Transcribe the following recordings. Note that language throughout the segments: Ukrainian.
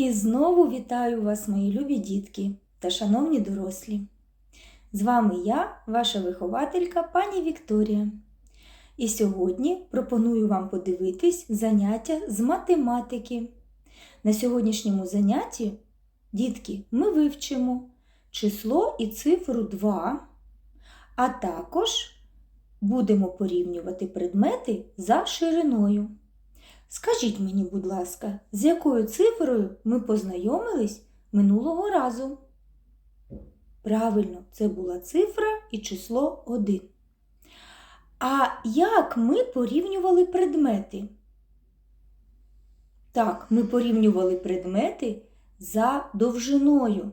І знову вітаю вас, мої любі дітки та шановні дорослі. З вами я, ваша вихователька пані Вікторія. І сьогодні пропоную вам подивитись заняття з математики. На сьогоднішньому занятті, дітки, ми вивчимо число і цифру 2, а також будемо порівнювати предмети за шириною. Скажіть мені, будь ласка, з якою цифрою ми познайомились минулого разу? Правильно, це була цифра і число 1. А як ми порівнювали предмети? Так, ми порівнювали предмети за довжиною.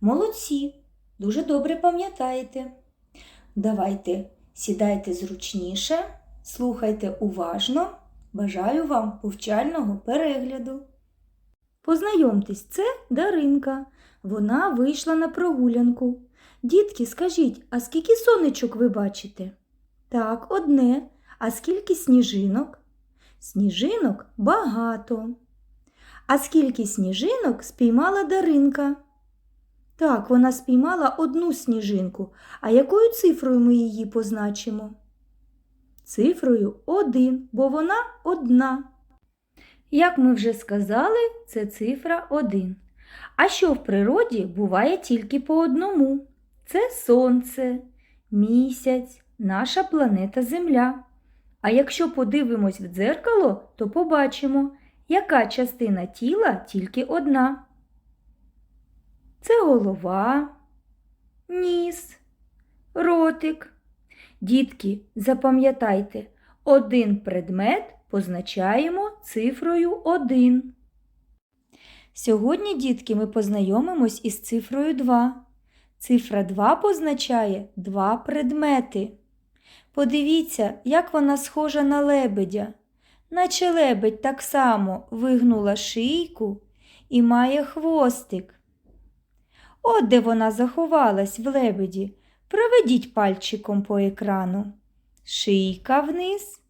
Молодці, дуже добре пам'ятаєте. Давайте сідайте зручніше, слухайте уважно. Бажаю вам повчального перегляду. Познайомтесь, це Даринка. Вона вийшла на прогулянку. Дітки, скажіть, а скільки сонечок ви бачите? Так, одне. А скільки сніжинок? Сніжинок багато. А скільки сніжинок спіймала Даринка? Так, вона спіймала одну сніжинку. А якою цифрою ми її позначимо? Цифрою 1, бо вона одна. Як ми вже сказали, це цифра 1. А що в природі буває тільки по одному? Це сонце, місяць, наша планета Земля. А якщо подивимось в дзеркало, то побачимо, яка частина тіла тільки одна. Це голова, ніс, ротик. Дітки, запам'ятайте, один предмет позначаємо цифрою 1. Сьогодні, дітки, ми познайомимось із цифрою 2. Цифра 2 позначає два предмети. Подивіться, як вона схожа на лебедя. Наче лебедь так само вигнула шийку і має хвостик. От де вона заховалась в лебеді. Проведіть пальчиком по екрану. Шийка вниз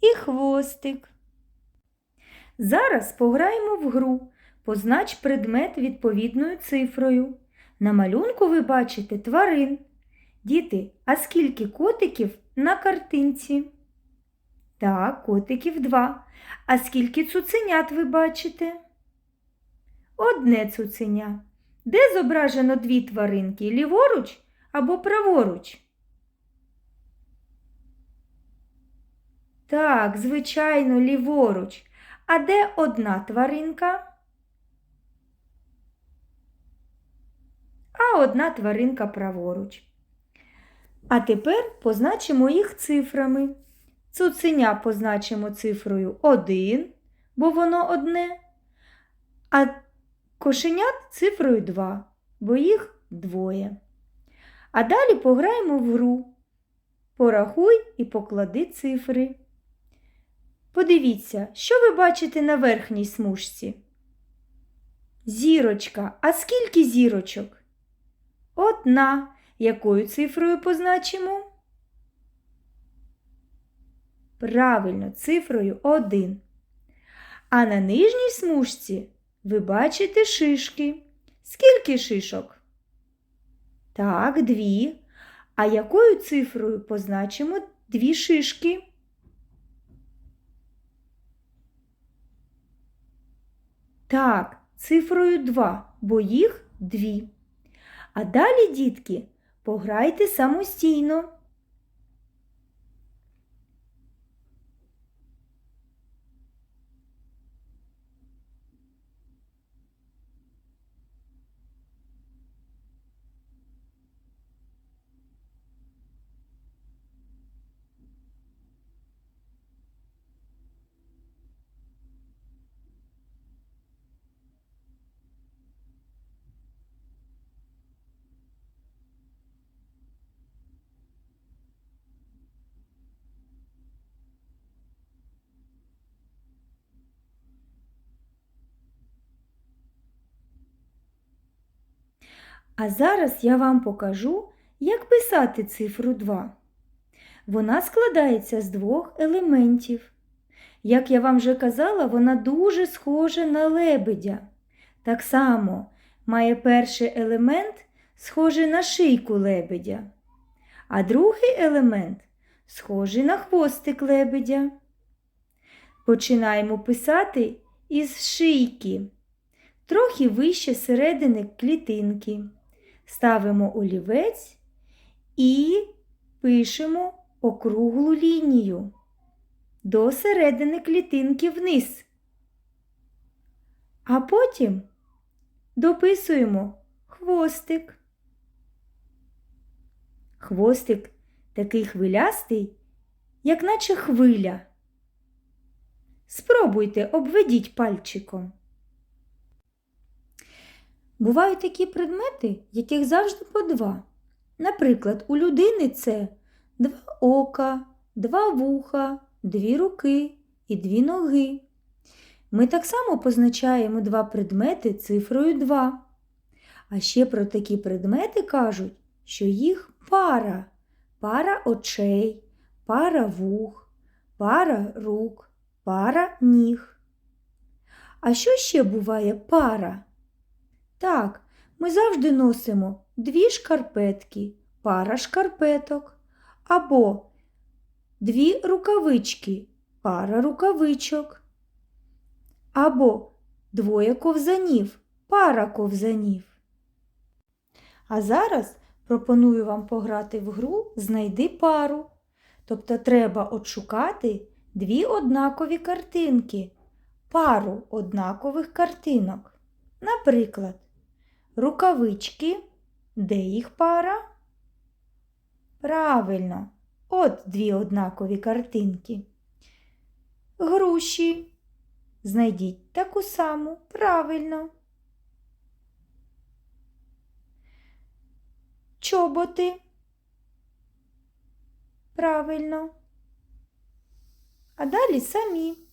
і хвостик. Зараз пограємо в гру. Познач предмет відповідною цифрою. На малюнку ви бачите тварин. Діти, а скільки котиків на картинці? Так, котиків два. А скільки цуценят ви бачите? Одне цуценя. Де зображено дві тваринки? Ліворуч або праворуч? Так, звичайно, ліворуч. А де одна тваринка? А одна тваринка праворуч. А тепер позначимо їх цифрами. Цуценя позначимо цифрою 1, бо воно одне. А кошенят цифрою 2, бо їх двоє. А далі пограємо в гру. Порахуй і поклади цифри. Подивіться, що ви бачите на верхній смужці? Зірочка. А скільки зірочок? Одна. Якою цифрою позначимо? Правильно, цифрою 1. А на нижній смужці ви бачите шишки. Скільки шишок? Так, дві. А якою цифрою позначимо дві шишки? Так, цифрою 2, бо їх дві. А далі, дітки, пограйте самостійно. А зараз я вам покажу, як писати цифру 2. Вона складається з двох елементів. Як я вам вже казала, вона дуже схожа на лебедя. Так само має перший елемент схожий на шийку лебедя, а другий елемент схожий на хвостик лебедя. Починаємо писати із шийки, трохи вище середини клітинки. Ставимо олівець і пишемо округлу лінію до середини клітинки вниз. А потім дописуємо хвостик. Хвостик такий хвилястий, як наче хвиля. Спробуйте, обведіть пальчиком. Бувають такі предмети, яких завжди по два. Наприклад, у людини це два ока, два вуха, дві руки і дві ноги. Ми так само позначаємо два предмети цифрою 2. А ще про такі предмети кажуть, що їх пара, пара очей, пара вух, пара рук, пара ніг. А що ще буває пара? Так, ми завжди носимо дві шкарпетки, пара шкарпеток, або дві рукавички, пара рукавичок, або двоє ковзанів, пара ковзанів. А зараз пропоную вам пограти в гру Знайди пару. Тобто треба отшукати дві однакові картинки, пару однакових картинок. Наприклад, рукавички, де їх пара? Правильно, от дві однакові картинки. Груші. Знайдіть таку саму, правильно. Чоботи. Правильно. А далі самі.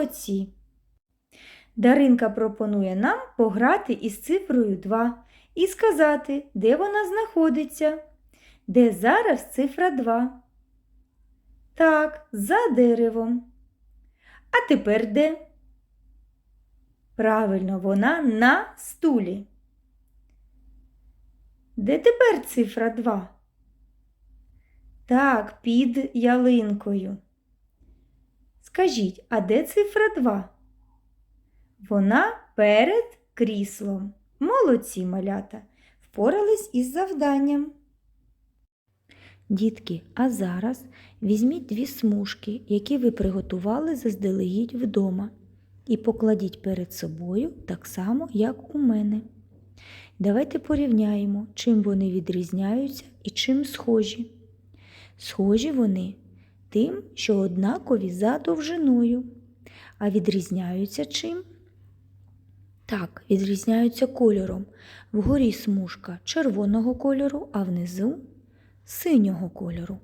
Молодці. Даринка пропонує нам пограти із цифрою 2 і сказати, де вона знаходиться, де зараз цифра 2. Так, за деревом. А тепер де? Правильно, вона на стулі. Де тепер цифра 2? Так, під ялинкою. Скажіть, а де цифра 2? Вона перед кріслом. Молодці малята, впорались із завданням. Дітки, а зараз візьміть дві смужки, які ви приготували заздалегідь вдома, і покладіть перед собою так само, як у мене. Давайте порівняємо, чим вони відрізняються і чим схожі. Схожі вони тим, що однакові за довжиною, а відрізняються чим? Так, відрізняються кольором. Вгорі смужка червоного кольору, а внизу синього кольору.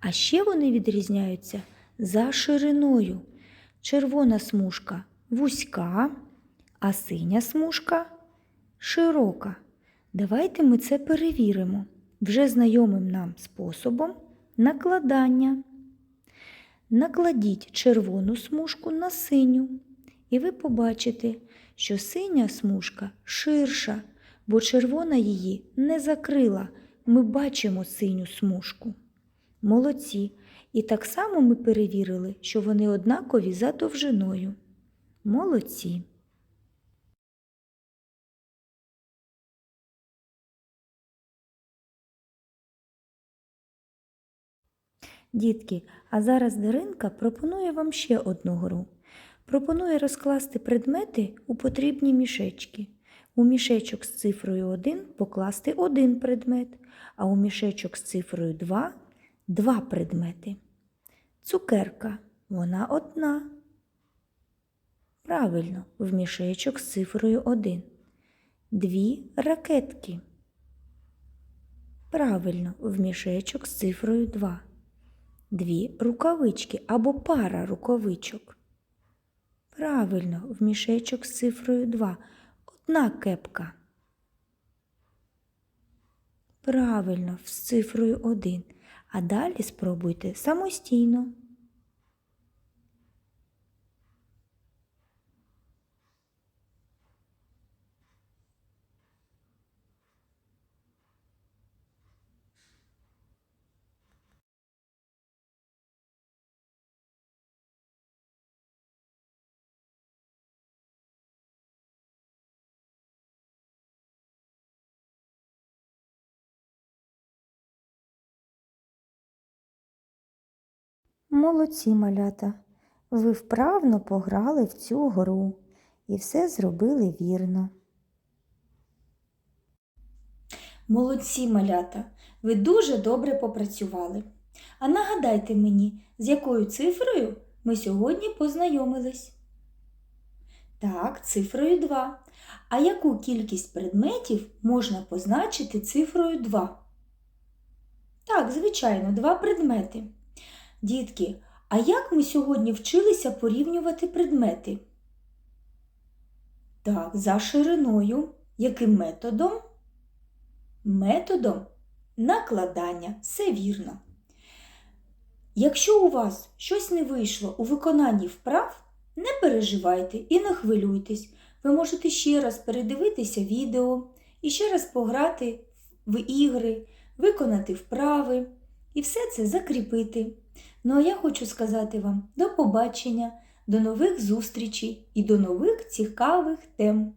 А ще вони відрізняються за шириною. Червона смужка вузька, а синя смужка широка. Давайте ми це перевіримо вже знайомим нам способом накладання. Накладіть червону смужку на синю, і ви побачите, що синя смужка ширша, бо червона її не закрила. Ми бачимо синю смужку. Молодці. І так само ми перевірили, що вони однакові за довжиною. Молодці. Дітки, а зараз Даринка пропонує вам ще одну гру. Пропонує розкласти предмети у потрібні мішечки. У мішечок з цифрою 1 покласти один предмет, а у мішечок з цифрою 2 два предмети. Цукерка вона одна. Правильно, в мішечок з цифрою 1. Дві ракетки. Правильно, в мішечок з цифрою 2. Дві рукавички або пара рукавичок. Правильно, в мішечок з цифрою 2. Одна кепка. Правильно, з цифрою 1. А далі спробуйте самостійно. Молодці малята. Ви вправно пограли в цю гру і все зробили вірно. Молодці малята. Ви дуже добре попрацювали. А нагадайте мені, з якою цифрою ми сьогодні познайомились? Так, цифрою 2. А яку кількість предметів можна позначити цифрою 2? Так, звичайно, два предмети. Дітки, а як ми сьогодні вчилися порівнювати предмети? Так, за шириною. Яким методом? Методом накладання. Все вірно. Якщо у вас щось не вийшло у виконанні вправ, не переживайте і не хвилюйтесь. Ви можете ще раз передивитися відео і ще раз пограти в ігри, виконати вправи і все це закріпити. Ну а я хочу сказати вам до побачення, до нових зустрічей і до нових цікавих тем.